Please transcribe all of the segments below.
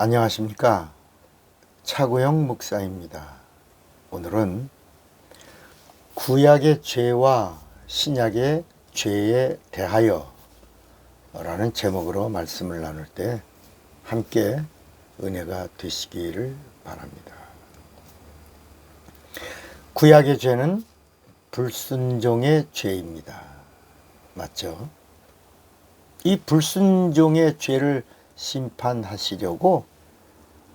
안녕하십니까. 차구영 목사입니다. 오늘은 구약의 죄와 신약의 죄에 대하여 라는 제목으로 말씀을 나눌 때 함께 은혜가 되시기를 바랍니다. 구약의 죄는 불순종의 죄입니다. 맞죠? 이 불순종의 죄를 심판하시려고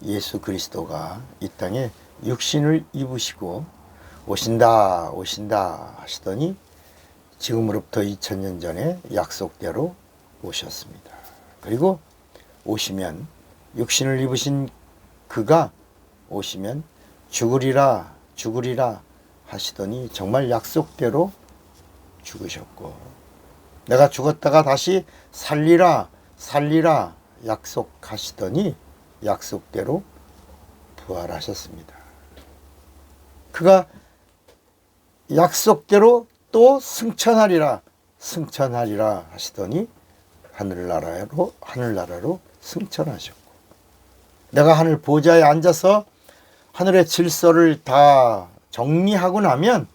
예수 그리스도가 이 땅에 육신을 입으시고 오신다 오신다 하시더니 지금으로부터 2000년 전에 약속대로 오셨습니다. 그리고 오시면 육신을 입으신 그가 오시면 죽으리라 죽으리라 하시더니 정말 약속대로 죽으셨고 내가 죽었다가 다시 살리라 살리라 약속하시더니 약속대로 부활하셨습니다. 그가 약속대로 또 승천하리라 승천하리라 하시더니 하늘나라로 하늘나라로 승천하셨고 내가 하늘 보좌에 앉아서 하늘의 질서를 다 정리하고 나면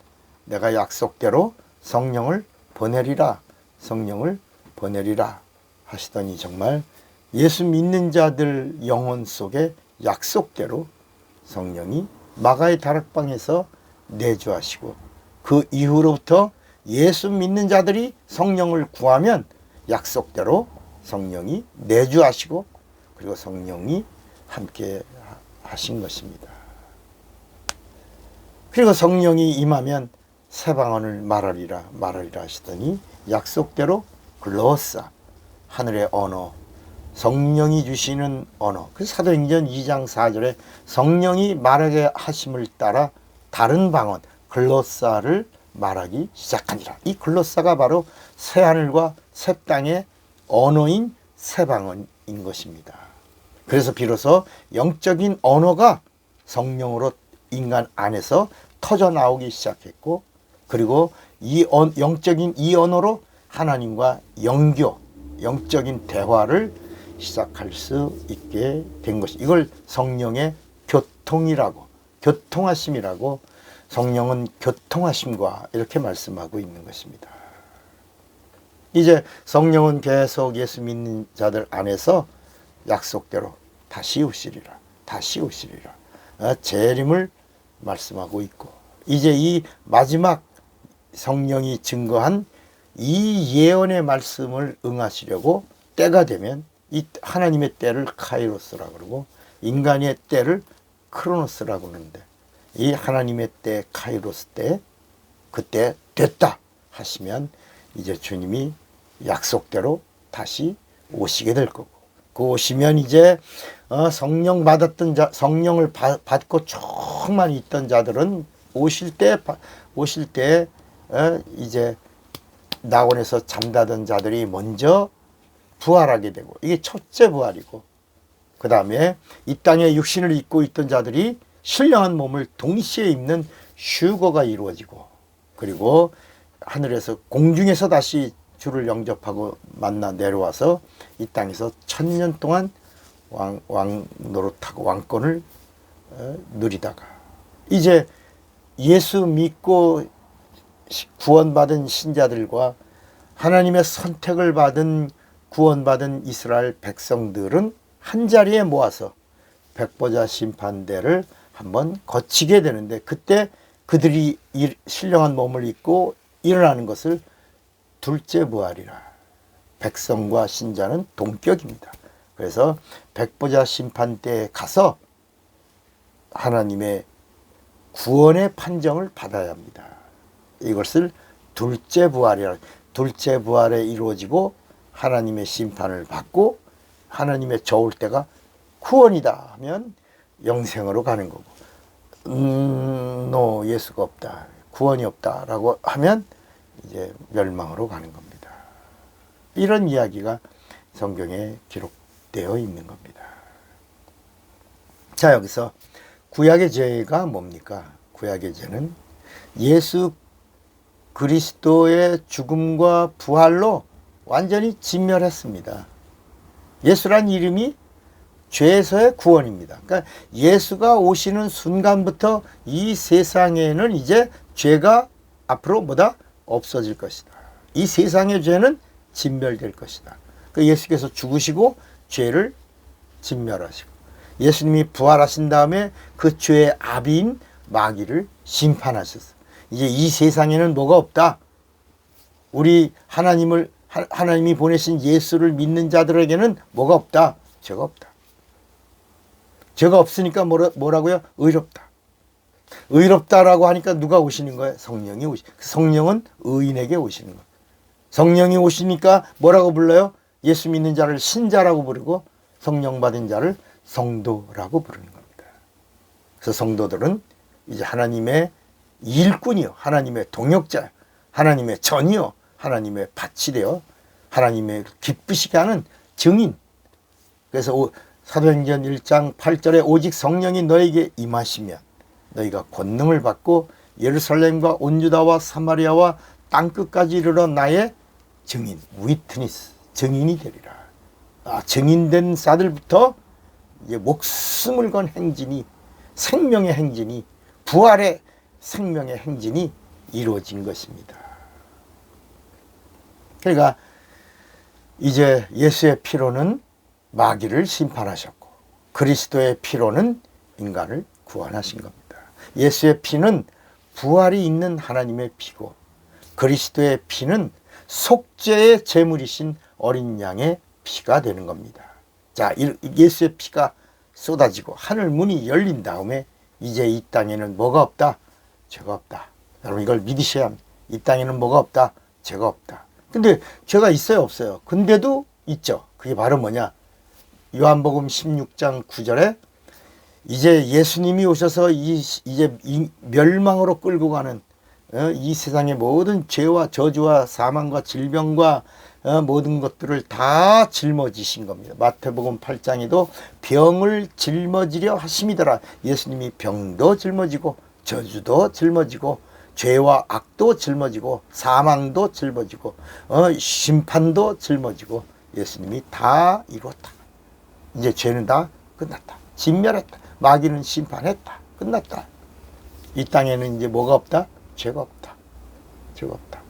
내가 약속대로 성령을 보내리라 성령을 보내리라 하시더니 정말 예수 믿는 자들 영혼 속에 약속대로 성령이 마가의 다락방에서 내주하시고 그 이후로부터 예수 믿는 자들이 성령을 구하면 약속대로 성령이 내주하시고 그리고 성령이 함께 하신 것입니다. 그리고 성령이 임하면 새 방언을 말하리라 말하리라 하시더니 약속대로 글로사 하늘의 언어 성령이 주시는 언어. 그 사도행전 2장 4절에 성령이 말하게 하심을 따라 다른 방언 글로사를 말하기 시작하니라. 이 글로사가 바로 새 하늘과 새 땅의 언어인 새 방언인 것입니다. 그래서 비로소 영적인 언어가 성령으로 인간 안에서 터져 나오기 시작했고 그리고 이 영적인 이 언어로 하나님과 영교, 영적인 대화를 시작할 수 있게 된 것이 이걸 성령의 교통이라고 교통하심이라고 성령은 교통하심과 이렇게 말씀하고 있는 것입니다. 이제 성령은 계속 예수 믿는 자들 안에서 약속대로 다시 오시리라 다시 오시리라 어, 재림을 말씀하고 있고 이제 이 마지막 성령이 증거한 이 예언의 말씀을 응하시려고 때가 되면 이 하나님의 때를 카이로스라 그러고 인간의 때를 크로노스라고 그러는데 이 하나님의 때 카이로스 때 그때 됐다 하시면 이제 주님이 약속대로 다시 오시게 될 거고 그 오시면 이제 어, 성령 받았던 자 성령을 받고 조금만 있던 자들은 오실 때 오실 때 어, 이제 낙원에서 잠자던 자들이 먼저 부활하게 되고 이게 첫째 부활이고 그 다음에 이 땅에 육신을 입고 있던 자들이 신령한 몸을 동시에 입는 휴거가 이루어지고 그리고 하늘에서 공중에서 다시 주를 영접하고 만나 내려와서 이 땅에서 천년 동안 왕, 왕 노릇하고 왕권을 어, 누리다가 이제 예수 믿고 구원받은 신자들과 하나님의 선택을 받은 구원받은 이스라엘 백성들은 한 자리에 모아서 백보자 심판대를 한번 거치게 되는데 그때 그들이 신령한 몸을 입고 일어나는 것을 둘째 부활이라 백성과 신자는 동격입니다. 그래서 백보자 심판대에 가서 하나님의 구원의 판정을 받아야 합니다. 이것을 둘째 부활이라 둘째 부활에 이루어지고 하나님의 심판을 받고 하나님의 저울 때가 구원이다 하면 영생으로 가는 거고 음, 노 예수가 없다 구원이 없다라고 하면 이제 멸망으로 가는 겁니다. 이런 이야기가 성경에 기록되어 있는 겁니다. 자 여기서 구약의 죄가 뭡니까? 구약의 죄는 예수 그리스도의 죽음과 부활로 완전히 진멸했습니다. 예수란 이름이 죄에서의 구원입니다. 그러니까 예수가 오시는 순간부터 이 세상에는 이제 죄가 앞으로 뭐다 없어질 것이다. 이 세상의 죄는 진멸될 것이다. 그 예수께서 죽으시고 죄를 진멸하시고 예수님이 부활하신 다음에 그 죄의 아비인 마귀를 심판하셨어. 이제 이 세상에는 뭐가 없다. 우리 하나님을 하- 하나님이 보내신 예수를 믿는 자들에게는 뭐가 없다. 죄가 없다. 죄가 없으니까 뭐라, 뭐라고요? 의롭다. 의롭다라고 하니까 누가 오시는 거예요? 성령이 오시. 성령은 의인에게 오시는 거예요. 성령이 오시니까 뭐라고 불러요? 예수 믿는 자를 신자라고 부르고 성령 받은 자를 성도라고 부르는 겁니다. 그래서 성도들은 이제 하나님의 일꾼이요, 하나님의 동역자, 하나님의 전이요, 하나님의 밭이 되어 하나님의 기쁘시게 하는 증인. 그래서 오- 사도행전 1장 8절에 오직 성령이 너에게 임하시면 너희가 권능을 받고 예루살렘과 온 유다와 사마리아와 땅 끝까지 이르러 나의 증인, 위트니스, 증인이 되리라. 아, 증인된 자들부터 이제 목숨을 건 행진이 생명의 행진이 부활의 생명의 행진이 이루어진 것입니다. 그러니까 이제 예수의 피로는 마귀를 심판하셨고 그리스도의 피로는 인간을 구원하신 겁니다. 예수의 피는 부활이 있는 하나님의 피고 그리스도의 피는 속죄의 제물이신 어린 양의 피가 되는 겁니다. 자, 이- 예수의 피가 쏟아지고 하늘 문이 열린 다음에 이제 이 땅에는 뭐가 없다? 죄가 없다. 여러분 이걸 믿으셔야 합니다. 이 땅에는 뭐가 없다? 죄가 없다. 근데 죄가 있어요, 없어요? 근데도 있죠. 그게 바로 뭐냐? 요한복음 16장 9절에 이제 예수님이 오셔서 이 이제 이 멸망으로 끌고 가는 어, 이 세상의 모든 죄와 저주와 사망과 질병과 어, 모든 것들을 다 짊어지신 겁니다. 마태복음 8장에도 병을 짊어지려 하심이더라. 예수님이 병도 짊어지고 저주도 짊어지고 죄와 악도 짊어지고 사망도 짊어지고 어, 심판도 짊어지고 예수님이 다 이뤘다. 이제 죄는 다 끝났다. 진멸했다. 마귀는 심판했다. 끝났다. 이 땅에는 이제 뭐가 없다? 죄가 없다. 죄가 없다.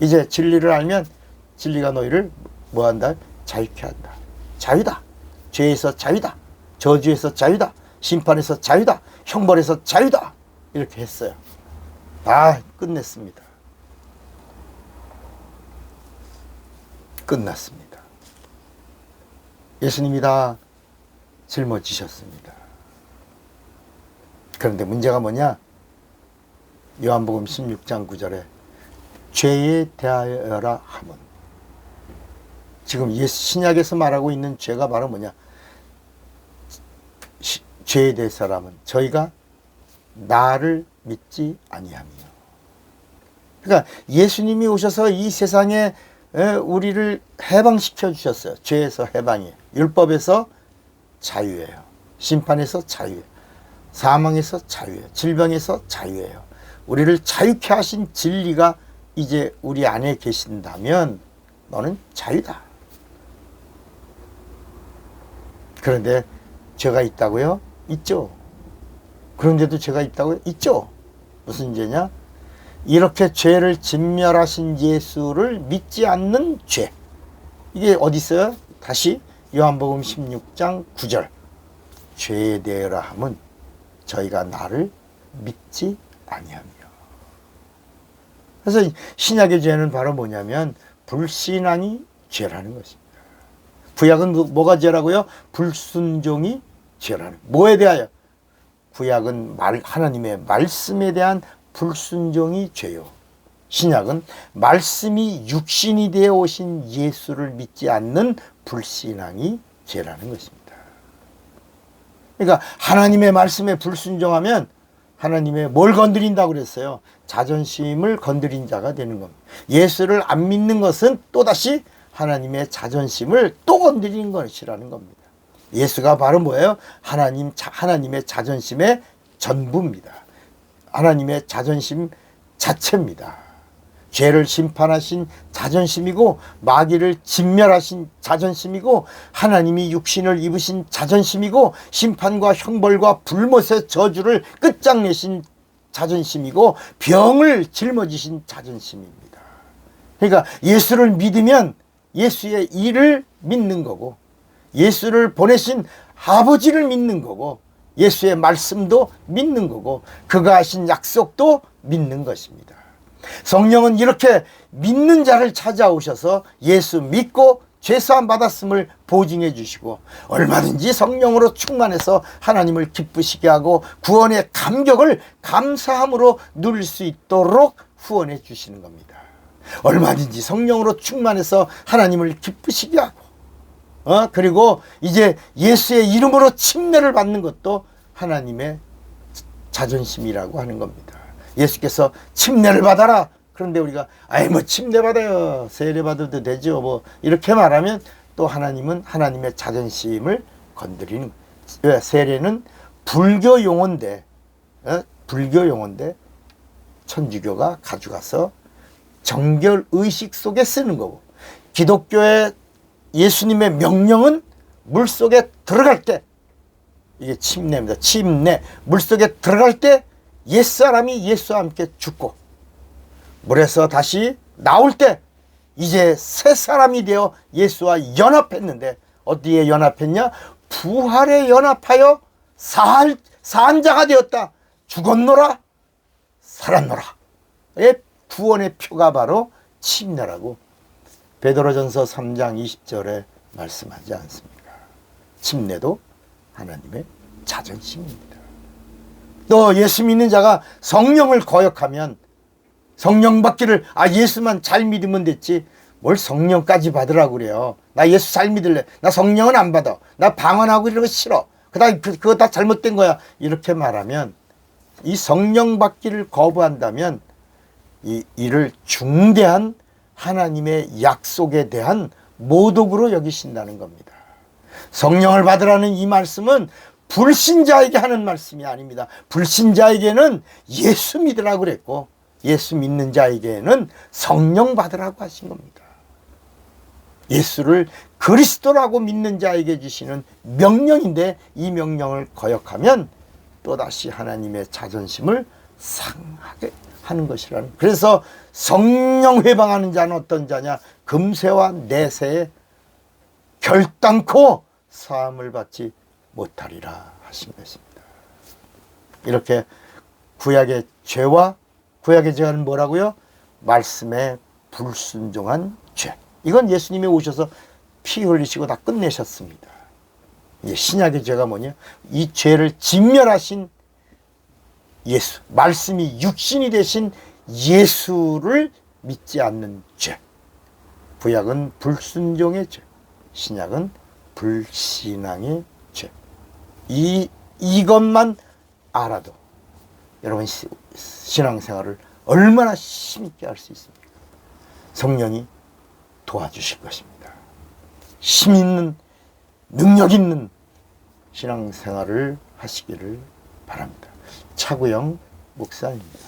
이제 진리를 알면 진리가 너희를 뭐 한다? 자유케 한다. 자유다. 죄에서 자유다. 저주에서 자유다. 심판에서 자유다. 형벌에서 자유다. 이렇게 했어요. 다 끝냈습니다. 끝났습니다. 예수님이 다 짊어지셨습니다. 그런데 문제가 뭐냐? 요한복음 16장 9절에 죄에 대하여라 함은 지금 예수 신약에서 말하고 있는 죄가 바로 뭐냐? 시- 죄에 대해서라면 저희가 나를 믿지 아니함이요. 그러니까 예수님이 오셔서 이 세상에 에, 우리를 해방시켜 주셨어요. 죄에서 해방이에요. 율법에서 자유예요. 심판에서 자유예요. 사망에서 자유예요. 질병에서 자유예요. 우리를 자유케 하신 진리가 이제 우리 안에 계신다면 너는 자유다. 그런데 죄가 있다고요? 있죠. 그런데도 죄가 있다고요? 있죠. 무슨 죄냐? 이렇게 죄를 진멸하신 예수를 믿지 않는 죄. 이게 어디 있어요? 다시 요한복음 16장 9절. 죄에 대하라 함은 저희가 나를 믿지 아니하며. 그래서 신약의 죄는 바로 뭐냐면 불신앙이 죄라는 것입니다. 구약은 뭐- 뭐가 죄라고요? 불순종이 죄라는. 뭐에 대하여? 구약은 말, 하나님의 말씀에 대한 불순종이 죄요. 신약은 말씀이 육신이 되어 오신 예수를 믿지 않는 불신앙이 죄라는 것입니다. 그러니까 하나님의 말씀에 불순종하면 하나님의 뭘 건드린다고 그랬어요? 자존심을 건드린 자가 되는 겁니다. 예수를 안 믿는 것은 또다시 하나님의 자존심을 또 건드리는 것이라는 겁니다. 예수가 바로 뭐예요? 하나님, 자- 하나님의 자존심의 전부입니다. 하나님의 자존심 자체입니다. 죄를 심판하신 자존심이고 마귀를 진멸하신 자존심이고 하나님이 육신을 입으신 자존심이고 심판과 형벌과 불못의 저주를 끝장내신 자존심이고 병을 짊어지신 자존심입니다. 그러니까 예수를 믿으면 예수의 일을 믿는 거고 예수를 보내신 아버지를 믿는 거고 예수의 말씀도 믿는 거고 그가 하신 약속도 믿는 것입니다. 성령은 이렇게 믿는 자를 찾아오셔서 예수 믿고 죄사함 받았음을 보증해 주시고 얼마든지 성령으로 충만해서 하나님을 기쁘시게 하고 구원의 감격을 감사함으로 누릴 수 있도록 후원해 주시는 겁니다. 얼마든지 성령으로 충만해서 하나님을 기쁘시게 하고 어 그리고 이제 예수의 이름으로 침례를 받는 것도 하나님의 자존심이라고 하는 겁니다. 예수께서 침례를 받아라. 그런데 우리가 아이 뭐 침례 받아요. 세례 받아도 되죠. 뭐 이렇게 말하면 또 하나님은 하나님의 자존심을 건드리는 왜 세례는 불교 용어인데 어? 불교 용어인데 천주교가 가져가서 정결 의식 속에 쓰는 거고 기독교의 예수님의 명령은 물 속에 들어갈 때 이게 침례입니다. 침례 물 속에 들어갈 때 옛 사람이 예수와 함께 죽고 물에서 다시 나올 때 이제 새 사람이 되어 예수와 연합했는데 어디에 연합했냐? 부활에 연합하여 살, 산자가 되었다. 죽었노라 살았노라. 의 구원의 표가 바로 침례라고 베드로전서 3장 20절에 말씀하지 않습니까? 침례도 하나님의 자존심입니다. 또 예수 믿는 자가 성령을 거역하면 성령 받기를 아 예수만 잘 믿으면 됐지 뭘 성령까지 받으라고 그래요. 나 예수 잘 믿을래. 나 성령은 안 받아. 나 방언하고 이런 거 싫어. 그다 그, 그거 다 잘못된 거야. 이렇게 말하면 이 성령 받기를 거부한다면 이 이를 중대한 하나님의 약속에 대한 모독으로 여기신다는 겁니다. 성령을 받으라는 이 말씀은 불신자에게 하는 말씀이 아닙니다. 불신자에게는 예수 믿으라고 그랬고 예수 믿는 자에게는 성령 받으라고 하신 겁니다. 예수를 그리스도라고 믿는 자에게 주시는 명령인데 이 명령을 거역하면 또다시 하나님의 자존심을 상하게 하는 것이라는 그래서 성령 회방하는 자는 어떤 자냐 금세와 내세에 결단코 사함을 받지 못하리라 하신 것입니다. 이렇게 구약의 죄와 구약의 죄는 뭐라고요? 말씀에 불순종한 죄. 이건 예수님이 오셔서 피 흘리시고 다 끝내셨습니다. 신약의 죄가 뭐냐? 이 죄를 진멸하신 예수, 말씀이 육신이 되신 예수를 믿지 않는 죄. 구약은 불순종의 죄, 신약은 불신앙의 죄. 이 이것만 알아도 여러분 시- 신앙생활을 얼마나 힘있게 할 수 있습니까? 성령이 도와주실 것입니다. 힘 있는 능력 있는 신앙생활을 하시기를 바랍니다. 차구영 목사입니다.